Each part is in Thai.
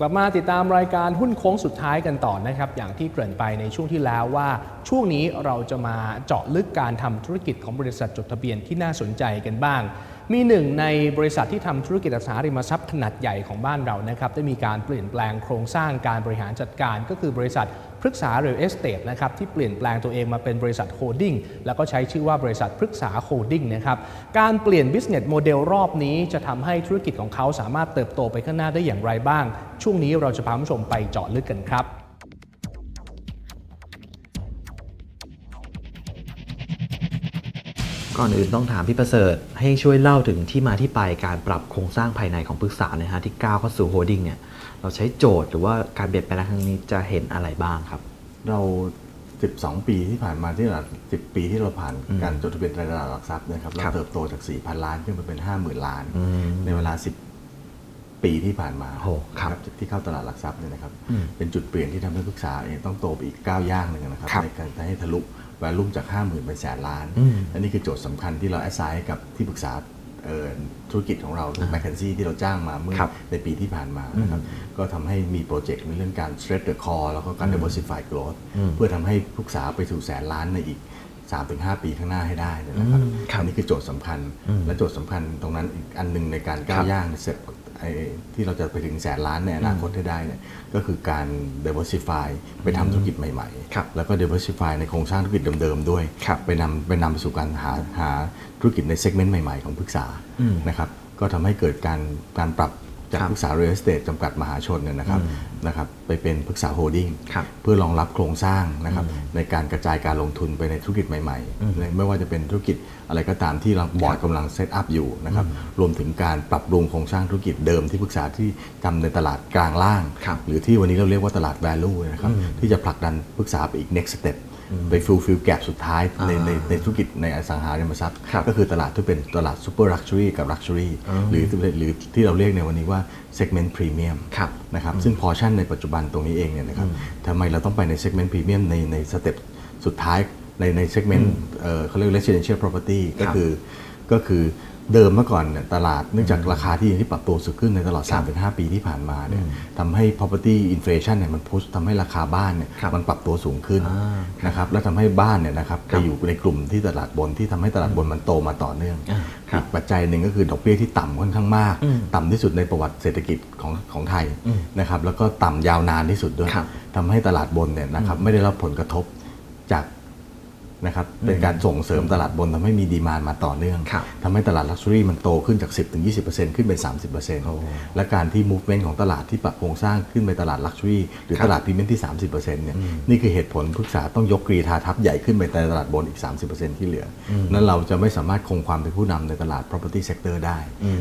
กลับมาติดตามรายการหุ้นโค้งสุดท้ายกันต่อนะครับ อย่างที่เกริ่นไปในช่วงที่แล้วว่า ช่วงนี้เราจะมาเจาะลึกการทำธุรกิจของบริษัทจดทะเบียนที่น่าสนใจกันบ้าง มีหนึ่งในบริษัทที่ทำธุรกิจอสังหาริมทรัพย์ขนาดใหญ่ของบ้านเรานะครับได้มีการเปลี่ยนแปลงโครงสร้างการบริหารจัดการก็คือบริษัท พฤกษาเรลเอสเตทนะครับที่เปลี่ยนแปลงตัวเองมาเป็นบริษัทโฮดดิ้งแล้วก็ใช้ชื่อว่าบริษัทพฤกษาโฮดดิ้งนะครับการเปลี่ยน business model รอบนี้จะทำให้ธุรกิจของเขาสามารถเติบโตไปข้างหน้าได้อย่างไรบ้าง ช่วงนี้เราจะพาผู้ชมไปเจาะลึกกันครับ ก่อนอื่นต้องถามพี่ประเสริฐให้ช่วยเล่าถึงที่มาที่ไปการปรับโครงสร้างภายในของปรึกษานะฮะที่ก้าวเข้าสู่โฮดดิ้งเนี่ยเราใช้โจทย์หรือว่าการเปลี่ยนแปลงครั้งนี้จะเห็นอะไรบ้างครับ เรา 12 ปีที่ผ่านมาที่เรา10 ปีที่เราผ่านการจดทะเบียนในตลาดหลักทรัพย์นะครับเราครับเติบโตจาก 4,000 ล้านขึ้นมาเป็น 50,000 ล้าน ในเวลา 10 ปีที่ผ่านมาโอ้ครับนะที่เข้าตลาดหลักทรัพย์เนี่ยนะครับอืมเป็นจุดเปลี่ยนที่ทำให้ปรึกษาเองต้องโตไปอีกก้าวย่างหนึ่งนะครับครับในการให้ทะลุ แวลูมจาก 50,000เป็นแสนล้านอืมอันนี้คือโจทย์สำคัญที่เราแอสไซน์กับที่ปรึกษาเอ่อธุรกิจของเราแมคเคนซี่ที่เราจ้างมาเมื่อครับในปีที่ผ่านมานะครับก็ทำให้มีโปรเจกต์ในเรื่องการ stretch the core แล้วก็การ diversify growth อืมเพื่อทำให้ปรึกษาไปสู่แสนล้านในอีก 3-5 ปีข้างหน้าให้ได้เนยนะครับอืมครับอันนี้คือโจทย์สำคัญอืมและโจทย์สำคัญตรงนั้นอีกอันหนึ่งในการก้าครัวบย่างเสร็จ ไอ้ที่เราจะไปถึงแสนล้านในอนาคตให้ได้เนี่ยก็คือการ diversify ไปทำธุรกิจใหม่ครับๆแล้วก็ diversify ในโครงสร้างธุรกิจเดิมๆด้วยครับไปนำไปนำไปสู่การหาหาธุรกิจในเซกเมนต์ใหม่ๆ ของปรึกษาอืมนะครับก็ทำให้เกิดการการปรับ จากครับปรึกษา real estate จำกัดมหาชนเนี่ยนะครับอืมนะครับไปเป็นปรึกษาโฮดดิ้งครับเพื่อรองรับโครงสร้างนะครับในการกระจายการลงทุนไปในธุรกิจใหม่อืมๆในไม่ว่าจะเป็นธุรกิจอะไรก็ตามที่เราบอร์ดกำลังเซตอัพอยู่นะครับรวมถึงการปรับปรุงโครงสร้างธุรกิจเดิมที่ปรึกษาที่ทำในตลาดกลางล่างครับหรือที่วันนี้เราเรียกว่าตลาด value นะครับอืมที่จะผลักดันปรึกษาไปอีก next step ไป fulfill gap สุดท้ายในอ่าในในธุรกิจในอสังหาริมทรัพย์ครับก็คือตลาดที่เป็นตลาด super luxury กับ luxury อ๋อหรือหรือที่เราเรียกในวันนี้ว่า segment premium ครับนะครับซึ่งพอชั่นในปัจจุบันตรงนี้เองเนี่ยนะครับทำไมเราต้องไปใน segment premium ในในสเต็ปสุดท้ายในใน segment เอ่อเขาเรียก residential property ก็ครับคือก็คือ เดิมเมื่อก่อนเนี่ยตลาดเนื่องจากราคาที่ดินที่ปรับตัวสูงขึ้นในตลอด 3-5 ปีที่ผ่านมาเนี่ยทำให้ property inflation เนี่ยมันพุชทำให้ราคาบ้านเนี่ยครับมันปรับตัวสูงขึ้นอ่านะครับแล้วทำให้บ้านเนี่ยนะครับครัไปบอยู่ในกลุ่มที่ตลาดบนที่ทำให้ตลาดบนมันโตมาต่อเนื่องอ่าครับอีกปัจจัยหนึ่งก็คือดอกเบี้ยที่ต่ำค่อนข้างมากอืมต่ำที่สุดในประวัติเศรษฐกิจของของไทยอืมนะครับแล้วก็ต่ำยาวนานที่สุดด้วยครับทำให้ตลาดบนเนี่ยนะครับไม่ได้รับผลกระทบจาก นะครับเป็นการส่งเสริมตลาดบนทำให้มีดีมานมาต่อเนื่องครับทำให้ตลาดลักชัวรี่มันโตขึ้นจาก 10ถึง20%ขึ้นเป็น 30%และการที่ movement ของตลาดที่ปรับโครงสร้างขึ้นไปตลาดลักชัวรี่หรือครับตลาดพรีเมียมที่ 30%เนี่ยนี่คือเหตุผลปรึกษาต้องยกกรีธาทัพใหญ่ขึ้นไปในตลาดบนอีก 30%ที่เหลืออนั้นเราจะไม่สามารถคงความเป็นผู้นำในตลาด property sector ได้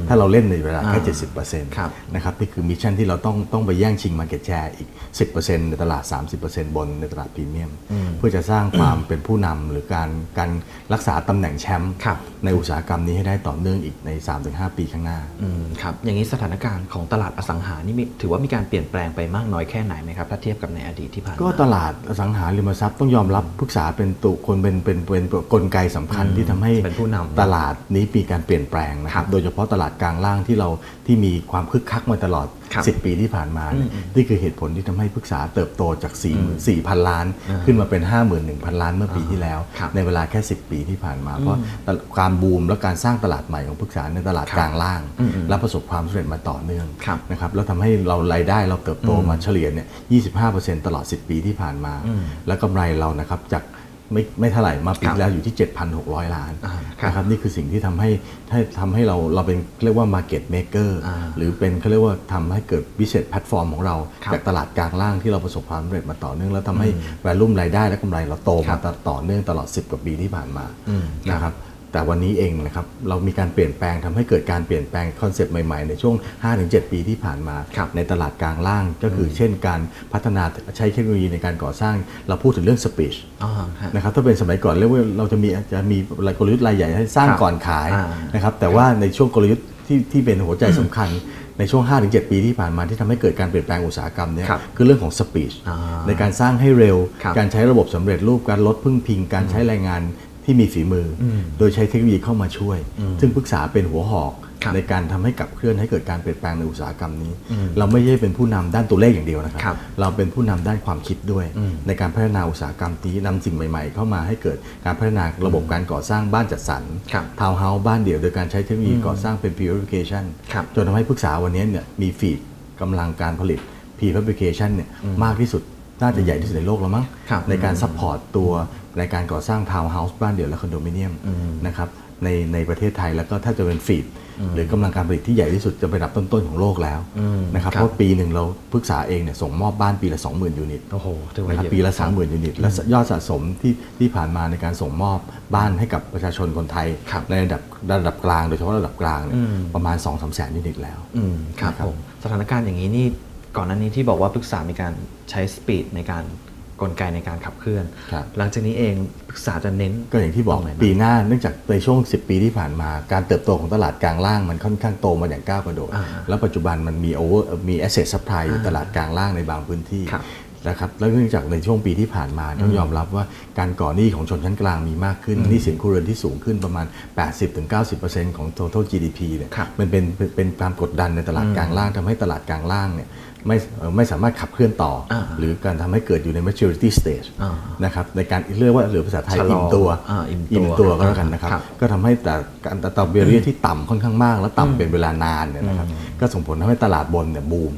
ถ้าเราเล่นในเวลาแค่ 70%ครับนะครับนี่คือมิชชั่นที่เราต้องต้องไปแย่งชิง Market Share อีก 10%ในตลาด 30%บนในตลาดพรีเมียมเพื่อจะสร้างความเป็นผู้นำหรือการการรักษาตำแหน่งแชมป์ครับในอุตสาหกรรมนี้ให้ได้ต่อเนื่องอีกใน 3-5 ปีข้างหน้าอืมครับอย่างนี้สถานการณ์ของตลาดอสังหานี่มีถือว่ามีการเปลี่ยนแปลงไปมากน้อยแค่ไหนไหมครับถ้าเทียบกับในอดีตที่ผ่านมาก็ตลาดอสังหาริมทรัพย์ต้องยอมรับปรึกษาเป็นตัวคนเป็นเป็นเป็นเป็นกลไกสำคัญที่ทำให้เป็นผู้นำตลาดนี้มีการเปลี่ยนแปลงนะคครัรับบโดยเฉพาะตลาดกลางล่างที่เรา ที่มีความคึกคักมาตลอดครับ10 ปีที่ผ่านมาเนี่ยนี่คือเหตุผลที่ทำให้ปรึกษาเติบโตจาก 4 4 0 0 0ล้าน ขึ้นมาเป็น 51,000 ล้านเมื่อปีที่แล้วครับในเวลาแค่ 10 ปีที่ผ่านมา เพราะการบูมและการสร้างตลาดใหม่ของปรึกษาในตลาดครับกลางล่างอืมอืมและประสบความสำเร็จมาต่อเนื่องครับนะครับแล้วทำให้เรารายได้เราเติบโตมาเฉลี่ยเนี่ย 25%ตลอด 10 ปีที่ผ่านมา แล้วกำไรเรานะครับจาก ไม่ไม่เท่าไหร่มาปีครับที่แล้วอยู่ที่ 7,600 ล้านอ่าครับนะครับนี่คือสิ่งที่ทำให้ให้ทำให้เราเราเป็นเรียกว่า market maker อ่าหรือเป็นเขาเรียกว่าทำให้เกิด business platform ของเราครับจากตลาดกลางล่างที่เราประสบความสำเร็จมาต่อเนื่องแล้วทำให้ value รายได้และกำไรเราโตครัมาบต่อเนื่องตลอด 10 กว่าปีที่ผ่านมาอืมนะครับ แต่วันนี้เองนะครับเรามีการเปลี่ยนแปลงทำให้เกิดการเปลี่ยนแปลงคอนเซปต์ใหม่ๆ ในช่วง 5-7 ปีที่ผ่านมาครับในตลาดกลางล่างก็คือเช่นการพัฒนาใช้เทคโนโลยีในการก่อสร้าง เราพูดถึงเรื่อง speech อ่าฮะนะครับถ้าเป็นสมัยก่อนเรียกว่าเราจะมีจะมีกลยุทธ์รายใหญ่ให้สร้างครับก่อนขายอ่านะครับแต่ว่าในช่วงกลยุทธ์ที่ที่เป็นหัวใจสำคัญในช่วง 5-7 ปีที่ผ่านมาที่ทำให้เกิดการเปลี่ยนแปลงอุตสาหกรรมเนี่ยครับคือเรื่องของ speech อ่าในการสร้างให้เร็วครับการใช้ระบบสำเร็จรูปการลดพึ่งพิง การใช้แรงงาน ที่มีฝีมืออโดยใช้เทคโนโลยีเข้ามาช่วย ซึ่งปรึกษาเป็นหัวหอกครับในการทำให้กับเคลื่อนให้เกิดการเปลี่ยนแปลงในอุตสาหกรรมนี้ เราไม่ใช่เป็นผู้นำด้านตัวเลขอย่างเดียวนะครับครับเราเป็นผู้นำด้านความคิดด้วย ในการพัฒนาอุตสาหกรรมนี้นำสิ่งใหม่ ๆ เข้ามาให้เกิดการพัฒนาระบบการก่อสร้างบ้านจัดสรรครับทาวน์เฮาส์บ้านเดี่ยว โดยการใช้เทคโนโลยีก่อสร้างเป็น purification ครับจนทำให้ปรึกษาวันนี้เนี่ยมีฟีดกำลังการผลิต prefabrication เนี่ยมากที่สุดน่าจะใหญ่ที่สุดในโลกแล้วมั้งครับในการซัพพอร์ตตัว ในการก่อสร้างทาวน์เฮาส์บ้านเดี่ยวและคอนโดมิเนียมนะครับในในประเทศไทยแล้วก็ถ้าจะเป็นฟีดหรือกำลังการผลิตที่ใหญ่ที่สุดจะเป็นอันดับต้นๆของโลกแล้วนะครับครับเพราะปีหนึ่งเราปรึกษาเองเนี่ยส่งมอบบ้านปีละ 20,000 ยูนิตโอ้โหถือว่านะครับเยอะปีละ 30,000 ยูนิต และยอดสะสมที่ที่ผ่านมาในการส่งมอบบ้านให้กับประชาชนคนไทยครับในระดับระดับกลาง โดยเฉพาะระดับกลางเนี่ยประมาณ 2-3แสนยูนิตแล้วอืมครับนะครับผมสถานการณ์อย่างนี้นี่ก่อนหน้านี้ที่บอกว่าปรึกษามีการใช้สปีดในการ กลไกในการขับเคลื่อน ครับหลังจากนี้เองปรึกษาจะเน้น ก็อย่างที่บอกตรงไหนบ้าง ปีหน้าเนื่องจากในช่วง 10 ปีที่ผ่านมาการเติบโตของตลาดกลางล่างมันค่อนข้างโตมาอย่างก้าวกระโดด อ่าแล้วปัจจุบันมันมี over มี asset supply อยู่ตลาดกลางล่างในบางพื้นที่ครับนะครับแล้วเนื่องจากในช่วงปีที่ผ่านมาต้องยอมรับว่าการก่อหนี้ของชนชั้นกลางมีมากขึ้นหนี้สินครัวเรือนที่สูงขึ้นประมาณ 80-90%ของ total GDP เนี่ยครับ มันเป็นเป็นเป็นความกดดันในตลาดกลางล่างทำให้ตลาดกลางล่างเนี่ย ไม่เอ่อไม่สามารถขับเคลื่อนต่ออาหรือการทำให้เกิดอยู่ใน maturity stage อ่านะครับในการเรียกว่าหรือภาษาไทยชะลออิ่มตัวอ่าอิ่มตัวตัวก็แล้วกันนะครับครับก็ทำให้แต่การต่อเบเรียที่ต่ำค่อนข้างมาก และต่ำเป็นเวลานานเนี่ยนะครับก็ส่งผลทำให้ตลาดบนเนี่ยบูม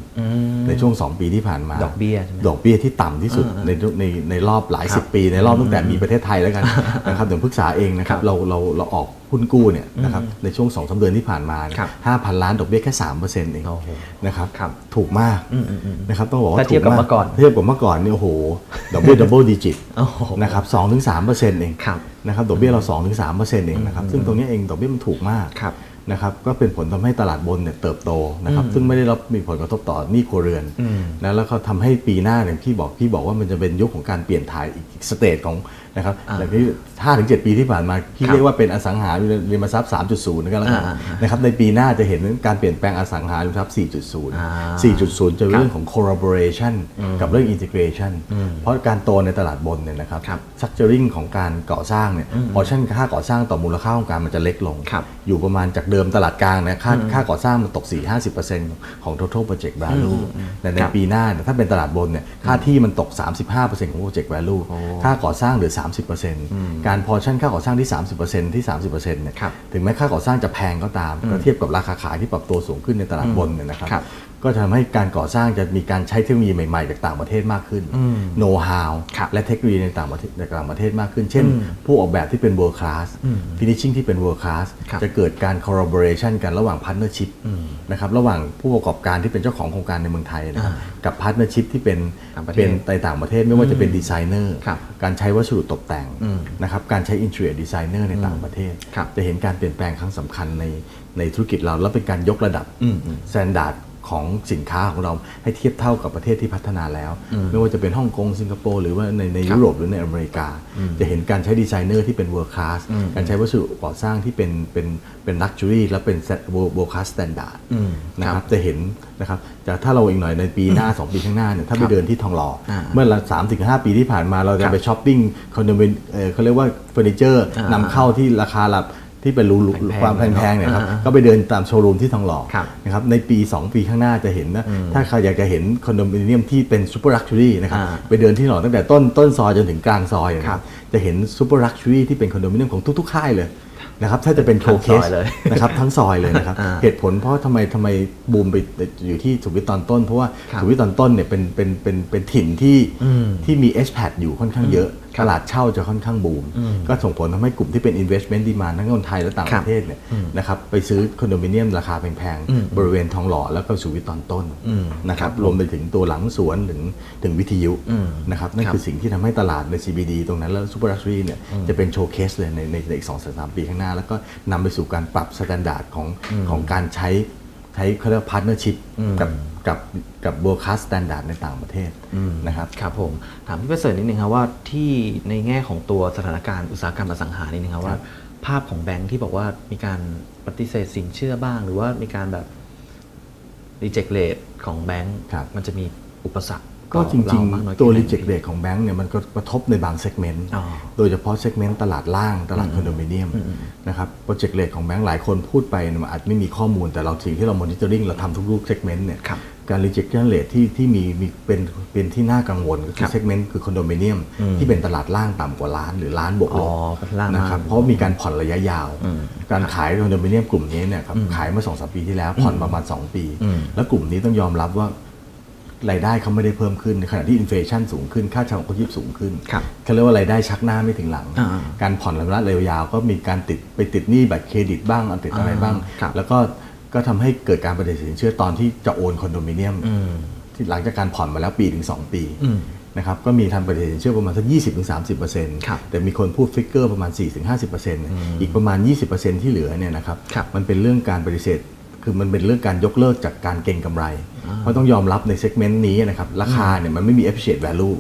ในช่วง 2 ปีที่ผ่านมา ดอกเบี้ยใช่ไหมดอกเบี้ยที่ต่ำที่สุดในในในรอบหลายสิบปี ในรอบตั้งแต่มีประเทศไทยแล้วกันนะครับเดี๋ยวปรึกษาเองนะครับครับเราเราเราออกหุ้นกู้เนี่ยนะครับในช่วง2อสเดือนที่ผ่านมาเนี่ยครับห้าพันล้านดอกเบี้ยแค่สามเปอร์เซ็นต์เองโอ้โหนะครับครับถูกมากนะครับต้องบอกว่าถ้าเทียบกับถูเมื่อก่อนเทียบกับเมื่อก่อนเนี่ยโอ้โหดอกเบี้ยดับเบิลดิจิตโอ้โหนะครับสองถึงสามเปอร์เซ็นต์เองครับนะครับดอกเบี้ยเรา2-3%ถึง3%เองนะครับซึ่งตรงนี้เองดอกเบี้ยมันถูกมากครับนะครับก็เป็นผลทำให้ตลาดบนเนี่ยเติบโตนะครับซึ่งไม่ได้รับมีผลกระทบต่อหนี้ครัวเรือนนะแล้วก็ทำให้ปีหน้าเนี่ยพี่บอกพี่บอกว่ามันจะเป็นยุคของการเปลี่ยนถ่ายอีกสเตจของ นะครับอย่างที่ห้าถึงเจ็ดปีที่ผ่านมาพี่ครับเรียกว่าเป็นอสังหาริมทรัพย์ 3.0นะครับแล้วกันอ่าอ่านะครับในปีหน้าจะเห็นการเปลี่ยนแปลงอสังหาริมทรัพย์อ่า4.0 4.0 จะเป็นเรื่องของ collaboration กับเรื่อง integration เพราะการโตในตลาดบนเนี่ยนะครับครับ structuring ของการก่อสร้างเนี่ยพอชั่นค่าก่อสร้างต่อมูลค่าของการมันจะเล็กลงครับอยู่ประมาณจากเดิมตลาดกลางเนี่ยค่าค่าก่อสร้างมันตก 4-50%ของ total project value แต่ในครับปีหน้าเนี่ยถ้าเป็นตลาดบนเนี่ยค่าที่มันตก 35%ของ project value ค่าก่อสร้างเหลือ30%การพอชั่นค่าก่อสร้างที่ 30%ที่ 30%เนี่ยครับถึงแม้ค่าก่อสร้างจะแพงก็ตามก็เทียบกับราคาขายที่ปรับตัวสูงขึ้นในตลาดบนเนี่ยนะครับครับ ก็จะทำให้การก่อสร้างจะมีการใช้เทคโนโลยีใหม่ๆ จากต่างประเทศมากขึ้นโน้ตฮาวครับและเทคโนโลยีในต่างประเทศในต่างประเทศมากขึ้น เช่น ผู้ออกแบบที่เป็น world class finishing ที่เป็น world class ครับจะเกิดการ collaboration กันระหว่าง partnership นะครับระหว่างผู้ประกอบการที่เป็นเจ้าของโครงการในเมืองไทยนะครับกับ partnership ที่เป็นต่างประเทศเป็นในต่างประเทศไม่ว่าจะเป็นดีไซเนอร์ครับการใช้วัสดุตกแต่งนะครับการใช้ interior designer ในต่างประเทศครับจะเห็นการเปลี่ยนแปลงครั้งสำคัญในในธุรกิจเราแล้วเป็นการยกระดับ standard ของสินค้าของเราให้เทียบเท่ากับประเทศที่พัฒนาแล้ว ไม่ว่าจะเป็นฮ่องกงสิงคโปร์หรือว่าในในยุโรปหรือในอเมริกา จะเห็นการใช้ดีไซเนอร์ที่เป็น world class การใช้วัสดุก่อสร้างที่เป็นเป็นเป็น luxury และเป็น world class standard นะครับจะเห็นนะครับแต่ถ้าเราอีกหน่อยในปีหน้า 2 ปีข้างหน้าเนี่ยถ้าไปเดินที่ทองหล่ออาเมื่อสามถึงห้าปีที่ผ่านมาเราคจะรับไปช้อปปิ้งคอนโดมิเนียมเอ่อเขาเรียกว่าเฟอร์นิเจอร์อ่านำเข้าที่ราคาหลับ ที่เป็นรูแพงๆความแพงๆเนี่ยครับอ่าก็ไปเดินตามโชว์รูมที่ทองหล่อครับนะครับในปี 2 ปีข้างหน้าจะเห็นนะถ้าใครอยากจะเห็นคอนโดมิเนียมที่เป็นซูเปอร์ลักชัวรี่นะครับอ่าไปเดินที่หล่อตั้งแต่ต้นต้นซอยจนถึงกลางซอยนะคครัรับบจะเห็นซูเปอร์ลักชัวรี่ที่เป็นคอนโดมิเนียมของทุกๆค่ายเลยนะครับถ้าจะเป็นโชว์เคสทั้งซอยเลยนะครับทั้งซอยเลยนะครับอ่าเหตุผลเพราะทำไมทำไมบูมไปอยู่ที่สุขุมวิทตอนต้น เพราะว่าครับสุขุมวิทตอนต้นเนี่ยเป็นเป็นเป็นเป็นถิ่นที่ที่มี expat อยู่ค่อนข้างเยอะ ตลาดเช่าจะค่อนข้างบูม ก็ส่งผลทำให้กลุ่มที่เป็น investment demand ทั้งคนไทยและต่างครัปบระเทศเนี่ยนะครับไปซื้อคอนโดมิเนียมราคาแพงๆบริเวณทองหล่อแล้วก็สุขุมวิทตอนต้นนะครับรวมไปถึงตัวหลังสวนถึงถึงวิทยุนะครับนั่นครับคือสิ่งที่ทำให้ตลาดใน CBD ตรงนั้นแล้ว super luxury เนี่ยจะเป็นโชว์เคสเลยในในในอีกสองสามปีข้างหน้า แล้วก็นำไปสู่การปรับสแตนดาร์ดของของการใช้ใช้เขาเรียกพาร์ทเนอร์ชิพกับ กับกับ world class standard ในต่างประเทศนะครับครับผมถามพี่ประเสริฐนิดนึงครับว่าที่ในแง่ของตัวสถานการณ์อุตสาหกรรมอสังหานิดนึงครับว่า ภาพของแบงค์ที่บอกว่ามีการปฏิเสธสินเชื่อบ้าง หรือว่ามีการแบบรีเจ็คเลทของแบงค์ครับมันจะมีอุปสรรคก็จต่อริงเามากน้อยๆตัวแค่ไหน reject rate ของแบงก์เนี่ยมันก็กระทบในบาง segment อ๋อโดยเฉพาะ segment ตลาดล่างตลาดคอนโดมิเนียมนะครับ project rate ของแบงก์หลายคนพูดไปเนี่ยมันอาจไม่มีข้อมูลแต่เราสิ่งที่เรา monitoring เราทำทุกๆ segment เนี่ยครับ การ rejection rate ที่ที่มีมีเป็นเป็นที่น่ากังวลก็คืครัอบ segment คือคอนโดมิเนียมที่เป็นตลาดล่างต่ำกว่าล้านหรือล้านบวกลบอ๋อเป็นล่างนะครับมากเพราะมีการผ่อนระยะยาว การขายคอนโดมิเนียมกลุ่มนี้เนี่ยครับขายเมื่อสองสามปีที่แล้วผ่อนประมาณ 2 ปีแล้วกลุ่มนี้ต้องยอมรับว่ารายได้เขาไม่ได้เพิ่มขึ้นในขณะที่อินฟลชันสูงขึ้นค่าเช่าของเขายิบสูงขึ้น ครับ เขาเรียกว่ารายได้ชักหน้าไม่ถึงหลัง อ่าการผ่อนระยะยาวๆก็มีการติดไปติดหนี้บัตรเครดิตบ้างอันติดอะไรบ้างครับแล้วก็ ก็ทำให้เกิดการปฏิเสธสินเชื่อตอนที่จะโอนคอนโดมิเนียมที่หลังจากการผ่อนมาแล้วปีถึง 2 ปีนะครับก็มีทำปฏิเสธสินเชื่อประมาณสัก20-30%ครับแต่มีคนพูดฟิกเกอร์ประมาณ 4-50%อีกประมาณ 20%ที่เหลือเนี่ยนะครับครับมันเป็นเรื่องการปฏิเสธ คือมันเป็นเรื่องการยกเลิกจากการเก็งกำไร เพราะต้องยอมรับในเซกเมนต์นี้นะครับราคาเนี่ยมันไม่มี appreciate value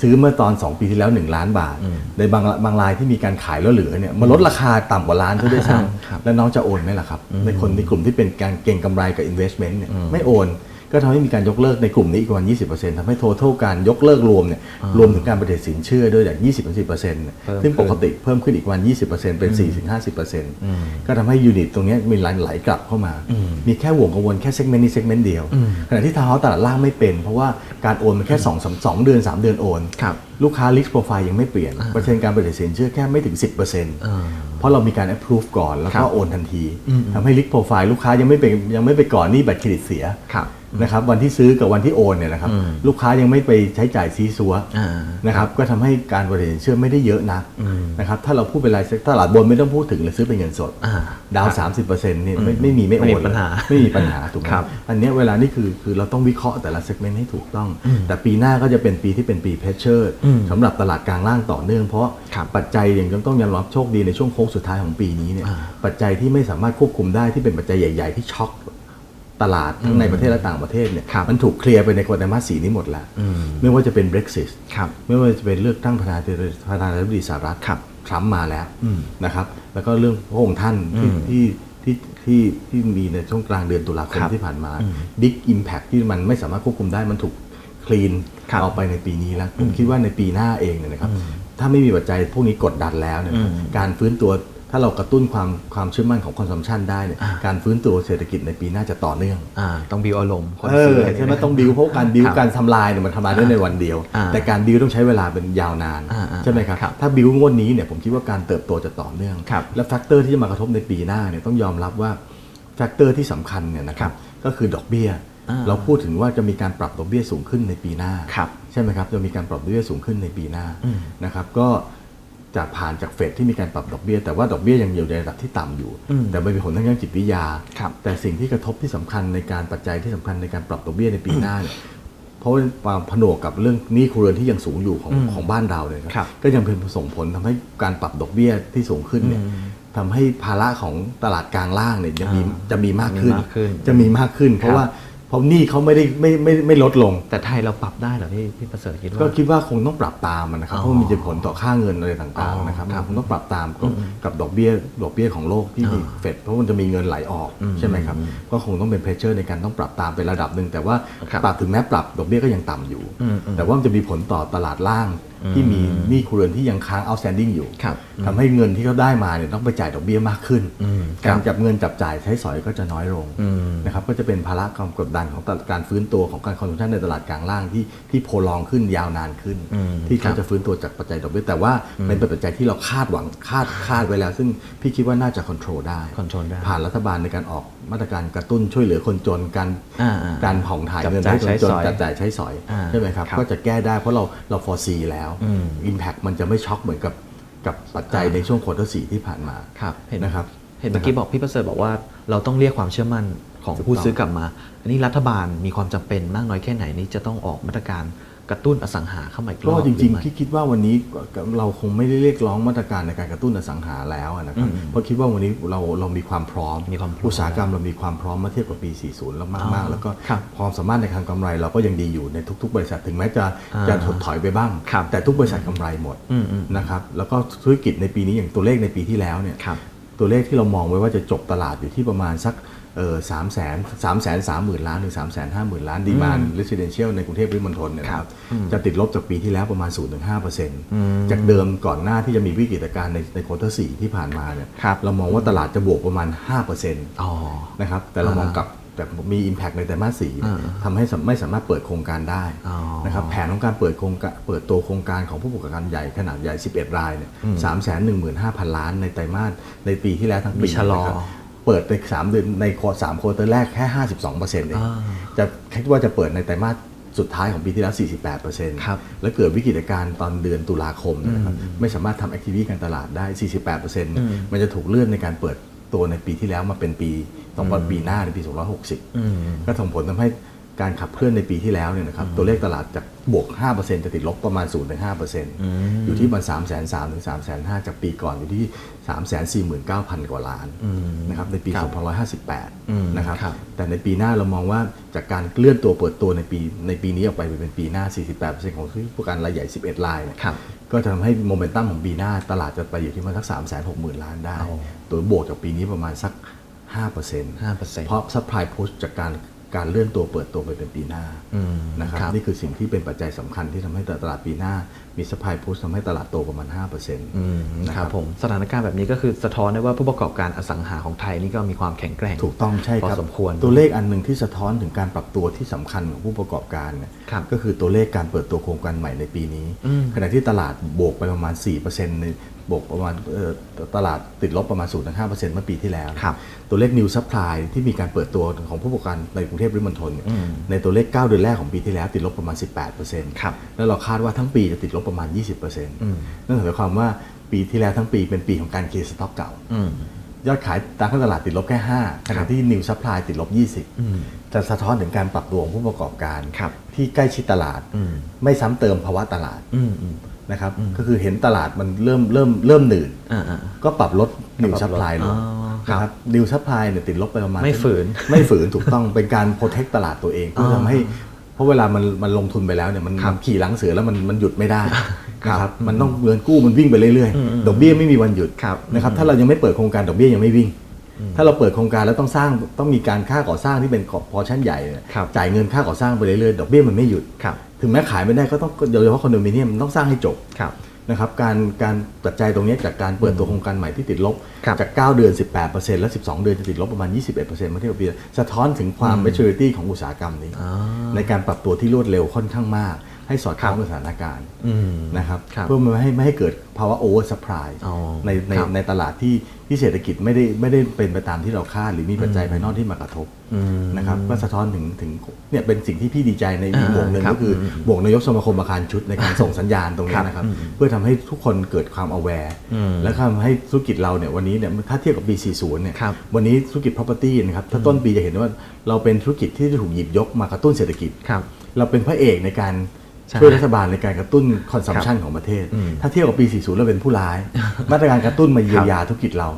ซื้อเมื่อตอน 2 ปีที่แล้ว 1 ล้านบาท ในบางบางรายที่มีการขายแล้วเหลือเนี่ยมันลดราคาต่ำกว่าล้านซะด้วยซ้ครับำแล้วน้องจะโอนไหมล่ะครับในคนในกลุ่มที่เป็นการเก็งกำไรกับ investment เนี่ยไม่โอน ก็ทำให้มีการยกเลิกในกลุ่มนี้อีกประมาณ20%ทำให้ total การยกเลิกรวมเนี่ยรวมถึงการปฏิเสธสินเชื่อด้วยจาก 20-10%เนี่ยเพิ่มซึ่งขึ้ปนกติเพิ่มขึ้นอีกประมาณ20%เป็น 4-50%ก็ทำให้ยูนิตตรงเนี้ยมีไหลไหลกลับเข้ามา มีแค่ห่วงกังวลแค่เซกเมนต์นี้เซกเมนต์เดียวขณะที่ทาวน์เฮาส์ตลาดล่างไม่เป็น เพราะว่าการโอนมันแค่2องสามสองเดือน 3 เดือนโอนครับลูกค้า risk profile ยังไม่เปลี่ยนเปอร์เซ็นต์การปฏิเสธสินเชื่อแค่ไม่ถึง 10%เพราะเรามีการ approve ก่อนแล้วครัก็บโอนทันทีทำให้ risk profile ลูกค้ายังไม่ไปยังไม่ไปก่อนหนี่บัตรเครดิตเสียครับ นะครับวันที่ซื้อกับวันที่โอนเนี่ยนะครับลูกค้ายังไม่ไปใช้จ่ายซีซัวอ่านะครับก็ทำให้การบริหารเชื่อไม่ได้เยอะนักนะครับถ้าเราพูดเป็นรายเซกตลาดบนไม่ต้องพูดถึงเลยซื้อเป็นเงินสดอ่าดาวสามสิบเปอร์เซ็นต์นี่ไม่ไม่มีไม่โอไม่มีนปัญหาไม่มีปัญหาถูกไหมครับอันเนี้ยเวลานี่คือคือเราต้องวิเคราะห์แต่ละเซกเมนต์ให้ถูกต้อง แต่ปีหน้าก็จะเป็นปีที่เป็นปีเพชเชอร์สำหรับตลาดกลางล่างต่อเนื่องเพราะครับปัจจัยอย่างต้องยอมรับโชคดีในช่วงโค้งสุดท้ายของปีนี้เนี่ยปัจจัยที่ไม่สามารถควบคุมได้ที่เป็นปัจจัยใหญ่ ๆ ที่ช็อก ตลาดทั้งในประเทศและต่างประเทศเนี่ยครับมันถูกเคลียร์ไปในไตรมาสสี่นี้หมดแล้ว ไม่ว่าจะเป็น Brexit ครับไม่ว่าจะเป็นเลือกตั้งประธานาธิบดีประธานาธิบดีสหรัฐครับทรัมป์มาแล้วนะครับแล้วก็เรื่องพระองค์ท่านที่ที่ที่ที่ที่มีในช่วงกลางเดือนตุลาคมครับที่ผ่านมา Big Impact ที่มันไม่สามารถควบคุมได้มันถูกคลีนครับออกไปในปีนี้แล้วผมคิดว่าในปีหน้าเองเนี่ยนะครับถ้าไม่มีปัจจัยพวกนี้กดดันแล้วเนี่ยนะครับการฟื้นตัว ถ้าเรากระตุ้นความความเชื่อมั่นของคอนซัมชันได้เนี่ยการฟื้นตัวเศรษฐกิจในปีหน้าจะต่อเนื่องอ่าต้องบิวอารมณ์คนเอซื้ออใช่ไหมต้องบิวเพราะการบิวครับการทำลายเนี่ยมันทำลายได้ในวันเดียวอ่าแต่การบิวต้องใช้เวลาเป็นยาวนานอ่าอ่าใช่ไหมครับครับถ้าบิวงวดนี้เนี่ยผมคิดว่าการเติบโตจะต่อเนื่องครับและแฟกเตอร์ที่จะมากระทบในปีหน้าเนี่ยต้องยอมรับว่าแฟกเตอร์ที่สำคัญเนี่ยนะครับก็คือดอกเบี้ยอ่าเราพูดถึงว่าจะมีการปรับดอกเบี้ยสูงขึ้นในปีหน้าครับใช่ไหมครับจะมีการปรับดอกเบี้ยสูงขึ้นในปีหน้านะครับก็ จากผ่านจากเฟดที่มีการปรับดอกเบี้ย แต่ว่าดอกเบี้ยยังอยู่ในระดับที่ต่ำอยู่ แต่ไม่มีผลทางด้านจิตวิทยาครับแต่สิ่งที่กระทบที่สำคัญในการปัจจัยที่สำคัญในการปรับดอกเบี้ยในปีหน้าเนี่ยเพราะว่าความผนวกกับเรื่องหนี้ครัวเรือนที่ยังสูงอยู่ของของบ้านเราเนี่ยครับครับก็ยังเป็นส่งผลทำให้การปรับดอกเบี้ยที่สูงขึ้นเนี่ยทำให้ภาระของตลาดกลางล่างเนี่ยยังมีอ่าจะมีมากขึ้นมีมากขึ้น จะมีมากขึ้น เพครัราะบว่าเพ ราะหนี้เขาไม่ได้ไม่ไม่ไม่ลดลง แต่ไทยเราปรับได้เหรอพี่พี่ประเสริฐคิดว่า ก็คิดว่าคงต้องปรับตามมันนะครับอ๋อเพราะมันมีผลต่อค่าเงินอะไรต่างอ๋อๆนะครับครับคงต้องปรับตามก็กับดอกเบี้ยดอกเบี้ยของโลกที่มีอ่าเฟดเพราะมันจะมีเงินไหลออกใช่ไหมครับก็คงต้องเป็นเพรสเชอร์ในการต้องปรับตามเป็นระดับหนึ่งแต่ว่าครับปรับถึงแม้ปรับดอกเบี้ยก็ยังต่ำอยู่อืมอืมแต่ว่ามันจะมีผลต่อตลาดล่าง ที่มีหนี้ครัวเรือนที่ยังค้าง outstanding อยู่ครับทำให้เงินที่เขาได้มาเนี่ยต้องไปจ่ายดอกเบี้ยมากขึ้นอืมการจับเงินจับจ่ายใช้สอยก็จะน้อยลงอืมนะครับก็จะเป็นภาระความกดดันของตลาดการฟื้นตัวของการคอนซัมชันในตลาดกลางล่างที่ที่โพลองขึ้นยาวนานขึ้นอืมที่ครัเขาบจะฟื้นตัวจากปัจจัยดอกเบี้ยแต่ว่ามันเป็นปัจจัยที่เราคาดหวังคาดคาดไว้แล้ว ซึ่งพี่คิดว่าน่าจะควบคุมได้ control ได้ผ่านรัฐบาลในการออก มาตรการกระตุ้นช่วยเหลือคนจนการอ่าๆการผ่องถ่ายจับเงินจ่ายให้คนจนใช้สอยจับจ่ายใช้สอยอ่าใช่ไหมครับครับก็จะแก้ได้เพราะเราเราฟอร์ซีแล้วอืมอิมแพคมันจะไม่ช็อกเหมือนกับกับปัจจัยในช่วงควอเตอร์สี่ที่ผ่านมาครับเห็นนะครับเห็นเมื่อกี้บอกพี่ประเสริฐบอกว่าเราต้องเรียกความเชื่อมั่นของถูกผู้ต้องซื้อกลับมา อันนี้รัฐบาลมีความจำเป็นมากน้อยแค่ไหนนี้จะต้องออกมาตรการ กระตุ้นอสังหาเข้ามาอีกรก็อบจริงหอไม่ๆพี่คิดว่าวันนี้เราคงไม่ได้เรียกร้องมาตรการในการกระตุ้นอสังหาแล้วนะครับเพราะคิดว่าวันนี้เราเรามีความพร้อมมีความพร้อมอุตสาหกรรมเรามีความพร้อมมาเทียบกับปี 40 แล้วมากๆ แล้วก็ครับความสามารถในการกำไรเราก็ยังดีอยู่ในทุก ๆ บริษัทถึงแม้จะอ่าจะถดถอยไปบ้างครับแต่ทุกบริษัทกำไรหมดอืมอืมนะครับแล้วก็ธุรกิจในปีนี้อย่างตัวเลขในปีที่แล้วเนี่ยครับตัวเลขที่เรามองไว้ว่าจะจบตลาดอยู่ที่ประมาณสักเออ สามแสนสามแสนสามหมื่นล้านถึงสามแสนห้าหมื่นล้านดีมานรีสิเดนเชียลในกรุงเทพปริมณฑลเนี่ยนะครับจะติดลบจากปีที่แล้วประมาณ 0-5%จากเดิมก่อนหน้าที่จะมีวิกฤตการณ์ในในควอเตอร์สที่ผ่านมาเนี่ยครับเรามองว่าตลาดจะบวกประมาณ5%อ๋อนะครับแต่เรามองกลับแต่มี Impact ในไตรมาสสี่อ่าทำให้สามไม่สามารถเปิดโครงการได้อ๋อนะครับแผนของการเปิดโครงการเปิดตัวโครงการของผู้ประกอบการใหญ่ขนาดใหญ่ 11 รายเนี่ยสามแสนหนึ่งหมื่นห้าพันล้านในไตรมาสในปีที่แล้วทั้งปีมีชะลอนะครับ เปิดในสามเดือนในควอสามโควอเตอร์แรกแค่52เปอร์เซ็นต์เองอ่าจะคิดว่าจะเปิดในไตรมาสสุดท้ายของปีที่แล้ว 48เปอร์เซ็นต์ครับแล้วเกิดวิกฤตการณ์ตอนเดือนตุลาคมนะครับไม่สามารถทำแอคทิวิตี้การตลาดได้ 48เปอร์เซ็นต์มันจะถูกเลื่อนในการเปิดตัวในปีที่แล้วมาเป็นปีต้องปีหน้าในปี 2560 ก็ส่งผลทำให้ การขับเคลื่อนในปีที่แล้วเนี่ยนะครับตัวเลขตลาดจากบวก 5%จะติดลบประมาณ 0-5%อยู่ที่ประมาณ3 3 0 0 0ถึง3 5 0 0 0จากปีก่อนอยู่ที่ 3 4 9 0 0 0 กว่าล้านนะครับในปีครับ2558 นะครับครับแต่ในปีหน้าเรามองว่าจากการเลื่อนตัวเปิดตัวในปีในปีนี้ออกไปเป็นปีหน้า 48%ของผู้ประกันรายใหญ่ 11รายเนี่ยครับก็จะทำให้โมเมนตัมของปีหน้าตลาดจะไปอยู่ที่ประมาณสัก 3 6 0 0 0 0 ล้านได้โอ้โดยบวกจากปีนี้ประมาณสัก5% 5%เพราะซัพพลายพุชจากการ การเลื่อนตัวเปิดตัวไปเป็นปีหน้าอืมนะครับครับนี่คือสิ่งที่เป็นปัจจัยสำคัญที่ทำให้ตลาดปีหน้า มีซัพพลายพุชทำให้ตลาดโตประมาณ5%อืมนะคครัรับบผมสถานการณ์แบบนี้ก็คือสะท้อนได้ว่าผู้ประกอบการอสังหาของไทยนี่ก็มีความแข็งแกร่ง ถูกต้องใช่พอครับสมควร ตัวเลขอันหนึ่งที่สะท้อนถึงการปรับตัวที่สำคัญของผู้ประกอบการเนี่ยครับก็คือตัวเลขการเปิดตัวโครงการใหม่ในปีนี้อืมขณะที่ตลาดบวกไปประมาณ 4%ในบวกประมาณเอ่อตลาดติดลบประมาณ 0.5%เมื่อปีที่แล้วครับตัวเลข New Supply ที่มีการเปิดตัวของผู้ประกอบการในกรุงเทพปริมณฑลเนี่ยในตัวเลข 9 เดือนแรกของปีที่แล้วติดลบประมาณ 18%ครับแล้วเราคาดว่าทั้งปีจะติดลบประมาณ 20%นั่นหมายความว่าปีที่แล้วทั้งปีเป็นปีของการเคสต็อกเก่าอืมยอดขายตามท้องตลาดติดลบแค่ 5 ขณะที่ New Supply ติดลบ 20 จะสะท้อนถึงการปรับตัวของผู้ประกอบการครับที่ใกล้ชิดตลาดอืมไม่ซ้ำเติมภาวะตลาดอืมอืมนะครับ ก็คือเห็นตลาดมันเริ่มเริ่มเริ่มหนืดอ่าอ่าก็ปรับลด New ปรับลด Supply ลงอ๋อครับนะครับ New Supply เนี่ยติดลบไปประมาณ ไม่ฝืน ไม่ฝืนถูกต้องเป็นการ protect ตลาดตัวเองเพื่อทำให้ เพราะเวลามันมันลงทุนไปแล้วเนี่ยมันครับมันขี่หลังเสือแล้วมันมันหยุดไม่ได้ครับนะครับมันต้องเงินกู้มันวิ่งไปเรื่อยๆ ดอกเบี้ยไม่มีวันหยุดครับนะครับถ้าเรายังไม่เปิดโครงการดอกเบี้ยยังไม่วิ่ง ถ้าเราเปิดโครงการแล้วต้องสร้างต้องมีการค่าก่อสร้างที่เป็นพอชั่นใหญ่เนี่ยครับจ่ายเงินค่าก่อสร้างไปเรื่อยๆดอกเบี้ยมันไม่หยุดครับถึงแม้ขายไม่ได้ก็ต้องโดยเฉพาะคอนโดมิเนียมมันต้องสร้างให้จบครับ นะครับการการปัจจัยตรงนี้จากการเปิดตัวโครงการใหม่ที่ติดลบครับจาก 9 เดือน 18%แล้ว 12 เดือนจะติดลบประมาณ 21%เมื่อเทียบกับปีสะท้อนถึงความ maturity ของอุตสาหกรรมนี้อ่าในการปรับตัวที่รวดเร็วค่อนข้างมาก ให้สอดคล้องกับสถานการณ์อืมนะครับครับเพื่อไม่ให้ไม่ให้เกิดภาวะ over supply อ๋อในในครับในตลาดที่ที่เศรษฐกิจไม่ได้ไม่ได้เป็นไปตามที่เราคาด หรือมีปัจจัยภายนอกที่มากระทบอืมนะครับก็สะท้อนถึงถึงเนี่ยเป็นสิ่งที่พี่ดีใจในอีกอ่าบวกหนึ่งครับก็คืออบวกนายกสมาคมอาคารชุดในการส่งสัญญาณตรงนี้นะครับ เพื่อทำให้ทุกคนเกิดความ aware อืมและทำให้ธุรกิจเราเนี่ยวันนี้เนี่ยถ้าเทียบกับปี 40 เนี่ยครับวันนี้ธุรกิจ property นะครับถ้าต้นปีจะเห็นว่าเราเป็นธุรกิจที่ถูกหยิบยกมากระตุ้นเศรษฐกิจครับเราเป็นพระเอกในการใช่ช่วยรัฐบาลในการกระตุ้นคอนซัมชันของประเทศ ถ้าเทียบกับปี 40 เราเป็นผู้ร้าย มาตรการกระตุ้นมาเยียวยาธุรกิจเรา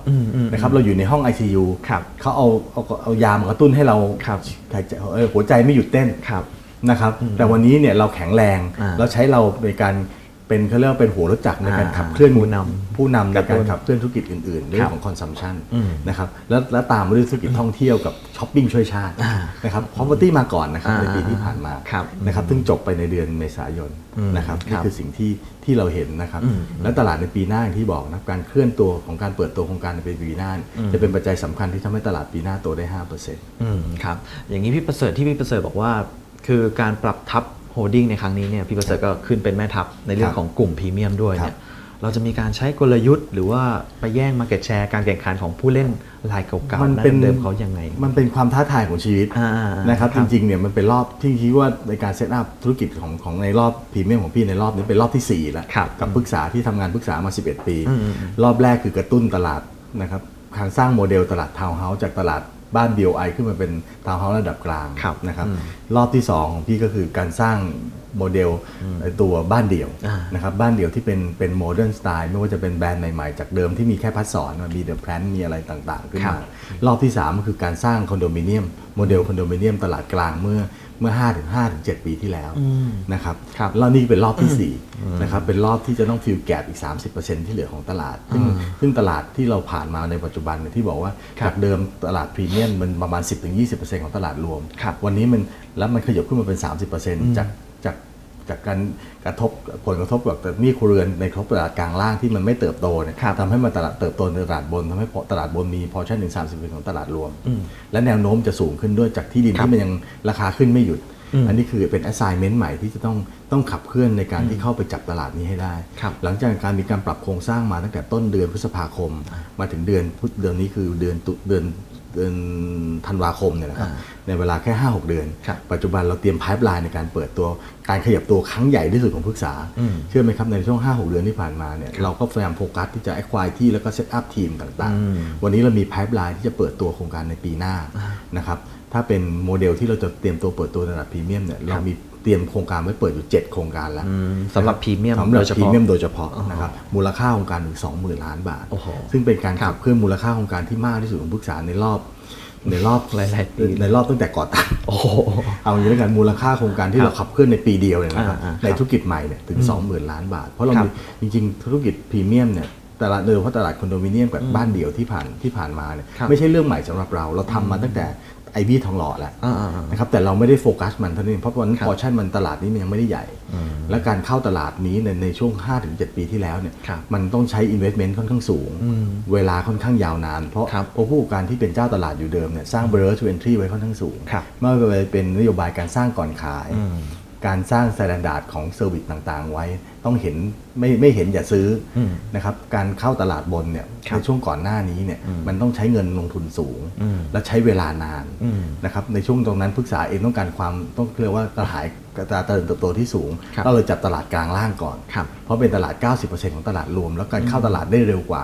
นะครับเราอยู่ในห้อง ICU ครับเขาเอาเอาเอายามากระตุ้นให้เราครับหายใจเอ่อหัวใจไม่หยุดเต้นครับนะครับแต่วันนี้เนี่ยเราแข็งแรงอ่าแล้วใช้เราในการ เป็นเขาเรียกว่าเป็นหัวรถจักรในการอ่าขับเคลื่อนผู้นำผู้นำในกระตุ้การนขับเคลื่อนธุรกิจอื่นๆเรื่องของคอนซัมชันอืมนะครับแล้วแล้วตามมาด้วยธุรกิจท่องเที่ยวกับช้อปปิ้งช่วยชาติอ่านะครับ property มาก่อนนะครับอ่าในปีที่ผ่านมาครับนะครับซึ่งจบไปในเดือนเมษายนอืมนะครับครันี่บคือสิ่งที่ที่เราเห็นนะครับอืมและตลาดในปีหน้าอย่างที่บอกนะการเคลื่อนตัวของการเปิดตัวโครงการในปีหน้า จะเป็นปัจจัยสำคัญที่ทำให้ตลาดปีหน้าโตได้5%เปอร์เซ็นต์อืมครับอย่างนี้พี่ประเสริฐที่พี่ประเสริฐบอกว่า คือการปรับทับโฮดดิ้งในครั้งนี้เนี่ยพี่ประเสริฐก็ขึ้นเป็นแม่ทัพในเรื่อคงรับของกลุ่มพรีเมียมด้วยครับเนี่ยเราจะมีการใช้กลยุทธ์ หรือว่าไปแย่งมาเก็ตแชร์การแข่งขันของผู้เล่นรายเก่าๆมันดั้เป็นงเดิมเขายังไง มันเป็นความท้าทายของชีวิตอ่าๆๆนะครับครัจบริงๆเนี่ยมันเป็นรอบที่คิดว่าในการเซตอัพธุรกิจของของในรอบพรีเมียมของพี่ในรอบนี้เป็นรอบที่ 4 แล้วครับกับปรึกษาที่ทำงานปรึกษามา 11 ปีอืมรอบแรกคือกระตุ้นตลาดนะครับการสร้างโมเดลตลาดทาวน์เฮาส์จากตลาด บ้าน BOI ขึ้นมาเป็นทาวน์เฮาส์ระดับกลางครับนะครับอืมรอบที่ 2 ของพี่ก็คือการสร้าง โมเดลไอ้ตัวบ้านเดี่ยวอ่านะครับบ้านเดี่ยวที่เป็นเป็นโมเดิร์นสไตล์ไม่ว่าจะเป็นแบรนด์ใหม่ๆ จากเดิมที่มีแค่พัดสอนมันมีเดอะแพลนมีอะไรต่างๆขึ้นครัมาบรอบที่ 3 ก็คือการสร้างคอนโดมิเนียมโมเดลคอนโดมิเนียมตลาดกลางเมื่อเมื่อ5ถึง5ถึง7ปีที่แล้วนะครับครับแล้วนี่เป็นรอบที่4นะครับเป็นรอบที่จะต้องฟิลแก p อีก 30%ที่เหลือของตลาด ซึ่งซึ่งตลาดที่เราผ่านมาในปัจจุบันเนี่ยที่บอกว่าครับจากเดิมตลาดพรีเมียมมันประมาณ 10-20%ของตลาดรวมครับวันนี้มันแล้วมันขยับขึ้นมาเป็น 30%จากจาก จากการกระทบผลกระทบกับหนี้ครัวเรือนในครบตลาดกลางล่างที่มันไม่เติบโตเนี่ยครับทำให้มันตลาดเติบโตในตลาดบนทำให้ตลาดบนมีพอชั่นถึง30%ของตลาดรวม และแนวโน้มจะสูงขึ้นด้วยจากที่ดินครับที่มันยังราคาขึ้นไม่หยุดอันนี้คือเป็น assignment ใหม่ที่จะต้องต้องขับเคลื่อนในการที่เข้าไปจับตลาดนี้ให้ได้ครับหลังจากการมีการปรับโครงสร้างมาตั้งแต่ต้นเดือนพฤษภาคม มาถึงเดือนพุธเดือนนี้คือเดือนตุเดือน เดือนธันวาคมเนี่ยนะครับอ่าในเวลาแค่ 5-6 เดือนครับปัจจุบันเราเตรียม pipeline ในการเปิดตัวการขยับตัวครั้งใหญ่ที่สุดของพฤกษา เชื่อไหมครับ ในช่วง 5-6 เดือนที่ผ่านมาเนี่ยเราก็พยายามโฟกัสที่จะ acquire ที่แล้วก็ set up ทีมต่างๆ วันนี้เรามี pipeline ที่จะเปิดตัวโครงการในปีหน้านะครับถ้าเป็นโมเดลที่เราจะเตรียมตัวเปิดตัวในระดับพรีเมียมเนี่ยเรามี เตรียมโครงการไว้เปิดอยู่ 7 โครงการแล้วอืมสำหรับพรีเมียมสำหรับโดยเฉพรีพาะเมียมโดยเฉพาะนะครับมูลค่าโครงการถึง20,000 ล้านบาทโอ้โหซึ่งเป็นการครัขับบเคลื่อนมูลค่าโครงการที่มากที่สุดของพฤกษาในรอบในรอบหลายๆปีในรอบตั้งแต่ก่อตั้งโอ้โหเอาอย่างนี้แล้วกันมูลค่าโครงการที่ครับเราขับเคลื่อนในปีเดียวเนี่ยนะครับอ่าๆในธุรกิจใหม่เนี่ยถึง 20,000 ล้านบาท เพราะเราครับมีจริงๆ ธุรกิจพรีเมียมเนี่ยตลาดเดิมเพราะตลาดคอนโดมิเนียมกับบ้านเดี่ยวที่ผ่านที่ผ่านมาเนี่ยครับไม่ใช่เรื่องใหม่สำหรับเรา เราทำมาตั้งแต่ ไอวี่ทองหล่อแล้วอ่าๆๆนะครับแต่เราไม่ได้โฟกัสมันเท่านั้นเองเพราะวันนั้นครับพอชั่นมันตลาดนี้มันยังไม่ได้ใหญ่ และการเข้าตลาดนี้ในในช่วง 5-7 ปีที่แล้วเนี่ยครับมันต้องใช้ investment ค่อนข้างสูง เวลาค่อนข้างยาวนาน เพราะครับเพราะผู้ประกอบการที่เป็นเจ้าตลาดอยู่เดิมเนี่ยสร้าง barrier to entry ไว้ค่อนข้างสูงครับไม่ว่าจะเป็นนโยบายการสร้างก่อนขาย การสร้าง s t ต n d า r d ของเซอร์วิสต่างๆ ไว้ต้องเห็นไม่ไม่เห็นอย่าซื้ออนะครับการเข้าตลาดบนเนี่ยครับในช่วงก่อนหน้านี้เนี่ยมันต้องใช้เงินลงทุนสูง และใช้เวลานานนะครับในช่วงตรงนั้นพึกษาเองต้องการความต้องเรียกว่าตลาด กระตาเติบโตที่สูงครับก็เลยจับตลาดกลางล่างก่อนครับเพราะเป็นตลาด 90%ของตลาดรวม แล้วการเข้าตลาดได้เร็วกว่า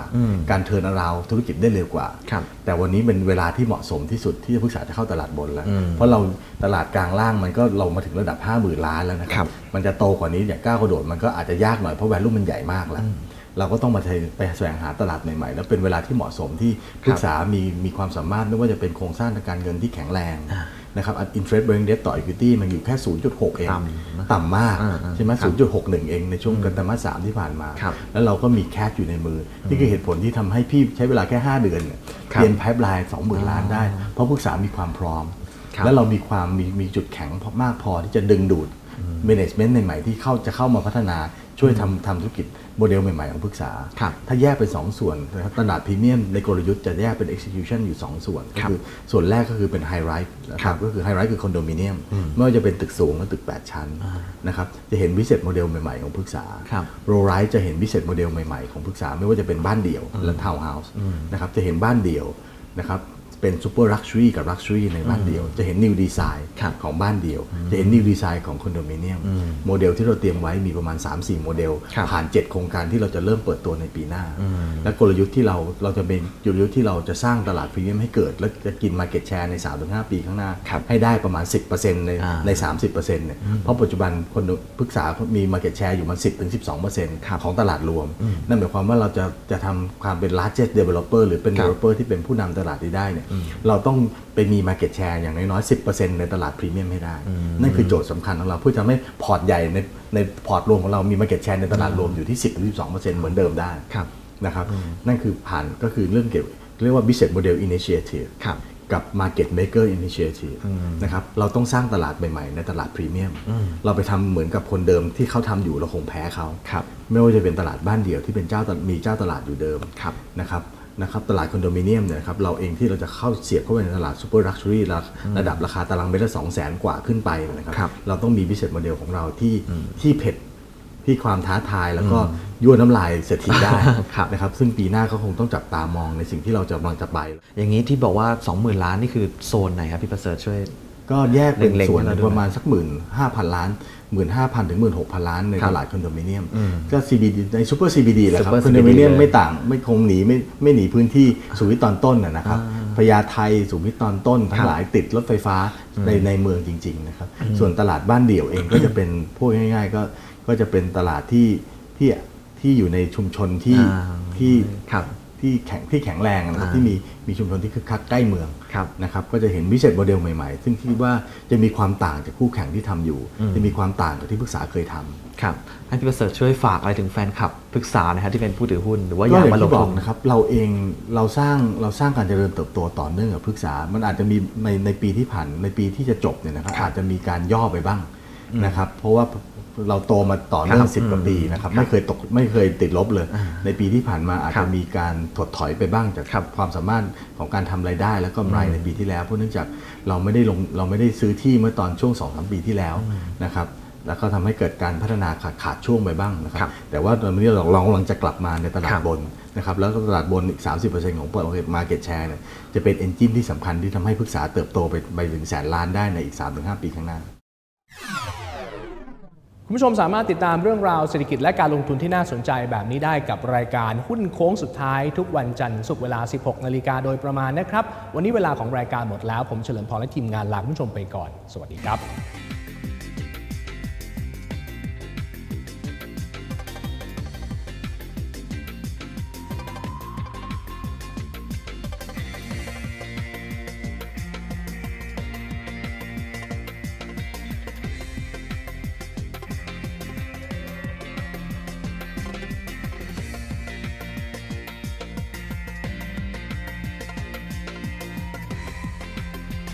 การเทิร์นาราวธุรกิจได้เร็วกว่าครับแต่วันนี้เป็นเวลาที่เหมาะสมที่สุดที่จะพึกษาจะเข้าตลาดบนแล้ว เพราะเราตลาดกลางล่างมันก็เรามาถึงระดับ 5 0,000 ล้านแล้วนะคครัรับบมันจะโตกว่านี้อย่างก้าวกระโดดมันก็อาจจะยากหน่อยเพราะแวลูมันใหญ่มากแล้วเราก็ต้องมาไปแสวงหาตลาดใหม่ๆ แล้วเป็นเวลาที่เหมาะสมที่พึกษามีมีความสามารถไม่ว่าจะเป็นโครงสร้างทางการเงินที่แข็งแรง นะครับอัน interest bearing debt ต่อ equity มันอยู่แค่ 0.6 เอง ต่ำนะต่ำมากอ่าๆใช่ไหมครับ0.61 เองในช่วงกันตมาสามที่ผ่านมาครับแล้วเราก็มีแคชอยู่ในมือ นี่คือเหตุผลที่ทำให้พี่ใช้เวลาแค่ 5 เดือนเนี่ยครับเตรียม pipeline 20,000ล้านได้ เพราะพึกษามีความพร้อมครับและเรามีความมีมีจุดแข็งมากพอที่จะดึงดูด management ใหม่ๆที่เข้าจะเข้ามาพัฒนา ช่วยทำทำธุรกิจโมเดลใหม่ๆ ของพึกษาครับถ้าแยกเป็น 2 ส่วนนะครับตลาดพรีเมียมในกลยุทธ์จะแยกเป็น execution อยู่ 2 ส่วน ก็ครับคือส่วนแรกก็คือเป็น high rise นะคครัรับบก็คือ high rise คือคอนโดมิเนียมไม่ว่าจะเป็นตึกสูงและตึก 8 ชั้นนะครับจะเห็นวิเศษโมเดลใหม่ๆ ของพึกษาครับโรไรจะเห็นวิเศษโมเดลใหม่ๆ ของพึกษา ไม่ว่าจะเป็นบ้านเดี่ยวและทาวน์เฮาส์นะครับจะเห็นบ้านเดี่ยวนะครับ เป็นซูเปอร์ลักชัวรี่กับลักชัวรี่ในบ้านเดี่ยว จะเห็นนิวดีไซน์ครับของบ้านเดี่ยว จะเห็นนิวดีไซน์ของคอนโดมิเนียมโมเดลที่เราเตรียมไว้มีประมาณ 3-4 โมเดลครับผ่าน 7 โครงการที่เราจะเริ่มเปิดตัวในปีหน้า และกลยุทธ์ที่เราเราจะเป็นกลยุทธ์ที่เราจะสร้างตลาดพรีเมียมให้เกิด และจะกิน Market Share ใน3-5 ปีข้างหน้าครับให้ได้ประมาณ 10%ในอ่าใน 30%เนี่ยเพราะปัจจุบันคนปรึกษามี Market Share อยู่มัน 10-12%ของตลาดรวม นั่นหมายความว่าเราจะจะทำความเป็น largest developer หรือเป็นครับ developer ที่เป็นผู้นำตลาดนี้ได้เนี่ยเราต้องไปมี Market Share อย่างน้อยๆ 10%ในตลาดพรีเมียมให้ได้ นั่นคือโจทย์สำคัญของเราเพื่อจะให้พอร์ตใหญ่ในในพอร์ตรวมของเรามี Market Share ในตลาดรวมอยู่ที่ 10-12%เหมือนเดิมได้ครับนะครับนั่นคือผ่านก็คือเรื่องเกี่ยวเรียกว่า business model initiative ครับกับ market maker initiative นะครับเราต้องสร้างตลาดใหม่ๆ ในตลาดพรีเมียม เราไปทำเหมือนกับคนเดิมที่เขาทำอยู่เราคงแพ้เขาครับไม่ว่าจะเป็นตลาดบ้านเดี่ยวที่เป็นเจ้าตมีเจ้าตลาดอยู่เดิมครับนะครับ นะครับตลาดคอนโดมิเนียมเนี่ยนะครับเราเองที่เราจะเข้าเสียบเข้าไปในตลาดซูเปอร์ลักชัวรี่ระดับราคาตารางเมตรละสองแสนกว่าขึ้นไปนะครับครับเราต้องมี business model ของเราที่ที่เผ็ดที่ความท้าทายแล้วก็ยั่วน้ำลายเศรษฐีได้ครับนะครับซึ่งปีหน้าก็คงต้องจับตามองในสิ่งที่เราจะกำลังจะไป อย่างนี้ที่บอกว่า 20,000 ล้านนี่คือโซนไหนครับพี่ประเสริฐช่วย ก็แยกเป็นเล็งๆส่วนให้เราดูประมาณสักหมื่นห้าพันล้าน หมื่นห้าพันถึงหมื่นหกพันล้านในครับตลาดคอนโดมิเนียม ก็ CBD ในซูเปอร์ CBD แหละครับ Super คอนโดมิเนียม CBD ไม่ต่างไม่คงหนีไม่ไม่หนีพื้นที่สุวิทตอนต้นนะนะครับพญาไทสุวิทตอนต้น ทั้ครังบหลายติดรถไฟฟ้าในในเมืองจริง ๆ นะครับ ส่วนตลาดบ้านเดี่ยวเองก็จะเป็นพูดง่าย ๆ ก็ก็จะเป็นตลาดที่ที่ที่อยู่ในชุมชนที่อ่าที่ครับ ที่แข็งที่แข็งแรงนะครับอ่าที่มีมีชุมชนที่คึกคักใกล้เมืองครับนะครับก็จะเห็นวิเศษโมเดลใหม่ๆ ซึ่งคิดว่าจะมีความต่างจากคู่แข่งที่ทำอยู่ จะมีความต่างจากที่ปรึกษาเคยทำครับให้พี่ประเสริฐช่วยฝากอะไรถึงแฟนคลับปรึกษานะฮะที่เป็นผู้ถือหุ้นหรือว่าก็อยากอย่างมาลที่งบอทุกนนะครับเราเองเราสร้างเราสร้างการเจริญเติบโตต่อเนื่องกับพฤกษา มันอาจจะมีในในปีที่ผ่านในปีที่จะจบเนี่ยนะครับครับอาจจะมีการย่อไปบ้างนะครับเพราะว่า เราโตมาต่อเนื่อครังบสิบกว่าปีนะครับครับไม่เคยตกไม่เคยติดลบเลย ในปีที่ผ่านมาอาจครัจะบมีการถดถอยไปบ้างจากครับความสามารถของการทำรายได้ แล้วก็กำไรในปีที่แล้วเพราะเนื่องจากเราไม่ได้ลงเราไม่ได้ซื้อที่เมื่อตอนช่วง2อสปีที่แล้วนะครับแล้วก็ทำให้เกิดการพัฒนาขาดขาดช่วงไปบ้างนะคครัรับบแต่ว่าตอนนี้เราเรากำลังจะกลับมาในตลาครัดบบนนะครับแล้วก็ตลาดบนอีก 30%ของ market share เนี่ยจะเป็น engine ที่สำคัญที่ทำให้พฤกษาเติบโตไปไปถึงแสนล้านได้ในอีก 3-5 ปีข้างหน้าคุณ ผู้ชมสามารถติดตามเรื่องราวเศรษฐกิจและการลงทุนที่น่าสนใจแบบนี้ได้กับรายการหุ้นโค้งสุดท้ายทุกวันจันทร์ศุกร์เวลา 16 นาฬิกาโดยประมาณนะครับ วันนี้เวลาของรายการหมดแล้ว ผมเฉลิมพรและทีมงานลาคุณผู้ชมไปก่อน สวัสดีครับ